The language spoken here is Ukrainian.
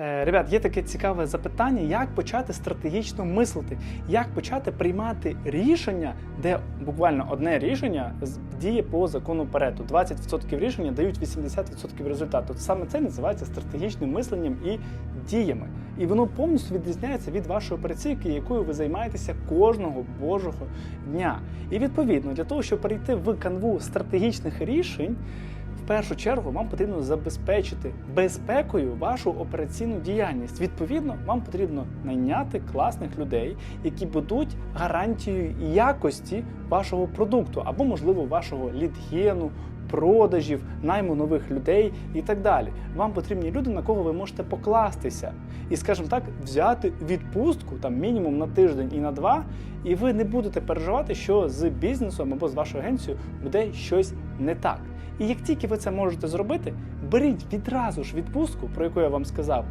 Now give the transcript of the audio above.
Е, Ребят, є таке цікаве запитання, як почати стратегічно мислити, як почати приймати рішення, де буквально одне рішення діє по закону Парету. 20% рішення дають 80% результату. Саме це називається стратегічним мисленням і діями. І воно повністю відрізняється від вашої операційки, якою ви займаєтеся кожного божого дня. І відповідно для того, щоб перейти в канву стратегічних рішень. Першу чергу вам потрібно забезпечити безпекою вашу операційну діяльність. Відповідно, вам потрібно найняти класних людей, які будуть гарантією якості вашого продукту або, можливо, вашого лідгену, продажів, найму нових людей і так далі. Вам потрібні люди, на кого ви можете покластися, і, скажімо так, взяти відпустку там мінімум на тиждень і на два, і ви не будете переживати, що з бізнесом або з вашою агенцією буде щось не так. І як тільки ви це можете зробити, беріть відразу ж відпустку, про яку я вам сказав,